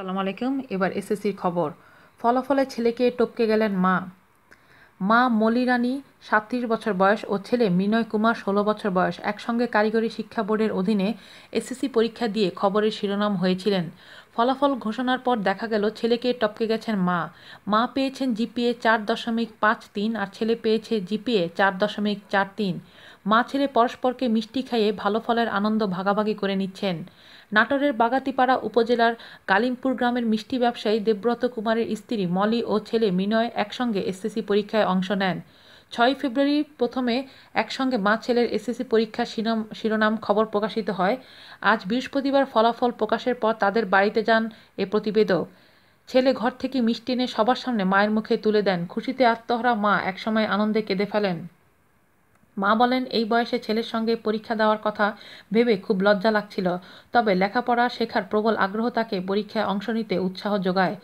আসসালামু আলাইকুম। এবার এসএসসির খবর। ফলাফলে ছেলেকে টপকে গেলেন মা। মা মলি রানী সাতত্রিশ বছর বয়স ও ছেলে মিনয় কুমার, ষোলো বছর বয়স একসঙ্গে কারিগরি শিক্ষা বোর্ডের অধীনে এসএসসি পরীক্ষা দিয়ে খবরের শিরোনাম হয়েছিলেন। ফলাফল ঘোষণার পর দেখা গেল ছেলেকে টপকে গেছেন মা। মা পেয়েছেন জিপিএ চার দশমিক পাঁচ তিন আর ছেলে পেয়েছে জিপিএ চার দশমিক চার তিন। মা ছেলে পরস্পরকে মিষ্টি খাইয়ে ভালো ফলের আনন্দ ভাগাভাগি করে নিচ্ছেন। নাটোরের বাগাতিপাড়া উপজেলার কালিমপুর গ্রামের মিষ্টি ব্যবসায়ী দেবব্রত কুমারের স্ত্রী মলি ও ছেলে মিনয় একসঙ্গে এসএসসি পরীক্ষায় অংশ নেন। ছয় ফেব্রুয়ারি প্রথমে একসঙ্গে মা ছেলের এসএসসি পরীক্ষার শিরোনাম খবর প্রকাশিত হয়। আজ বৃহস্পতিবার ফলাফল প্রকাশের পর তাদের বাড়িতে যান এ প্রতিবেদক। ছেলে ঘর থেকে মিষ্টি এনে সবার সামনে মায়ের মুখে তুলে দেন। খুশিতে আত্মহরা মা একসময় আনন্দে কেঁদে ফেলেন। মা বলেন, এই বয়সে ছেলের সঙ্গে পরীক্ষা দেওয়ার কথা ভেবে খুব লজ্জা লাগছিল। তবে লেখাপড়া শেখার প্রবল আগ্রহ তাকে পরীক্ষায় অংশ নিতে উৎসাহ যোগায়।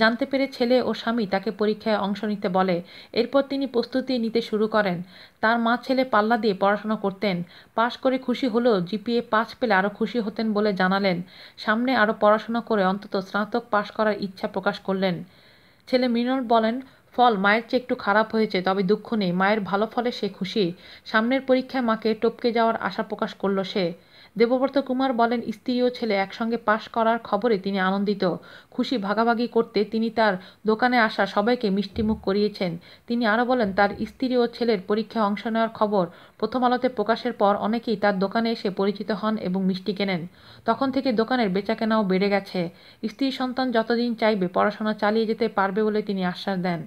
জানতে পেরে ছেলে ও স্বামী তাকে পরীক্ষায় অংশ নিতে বলে। এরপর তিনি প্রস্তুতি নিতে শুরু করেন। তার মা ছেলে পাল্লা দিয়ে পড়াশোনা করতেন। পাশ করে খুশি হলেও জিপিএ পাঁচ পেলে আরও খুশি হতেন বলে জানালেন। সামনে আরও পড়াশোনা করে অন্তত স্নাতক পাশ করার ইচ্ছা প্রকাশ করলেন। ছেলে মিনল বলেন ফল মায়ের চেয়ে একটু খারাপ হয়েছে, তবে দুঃখ নেই। মায়ের ভালো ফলে সে খুশি। সামনের পরীক্ষায় মাকে টপকে যাওয়ার আশা প্রকাশ করল সে। দেবব্রত কুমার বলেন, স্ত্রী ও ছেলে একসঙ্গে পাশ করার খবরে তিনি আনন্দিত। খুশি ভাগাভাগি করতে তিনি তার দোকানে আসা সবাইকে মিষ্টিমুখ করিয়েছেন। তিনি আরও বলেন, তার স্ত্রী ও ছেলের পরীক্ষায় অংশ নেওয়ার খবর প্রথম আলোতে প্রকাশের পর অনেকেই তার দোকানে এসে পরিচিত হন এবং মিষ্টি কেনেন। তখন থেকে দোকানের বেচাকেনাও বেড়ে গেছে। স্ত্রী সন্তান যতদিন চাইবে, পড়াশোনা চালিয়ে যেতে পারবে বলে তিনি আশ্বাস দেন।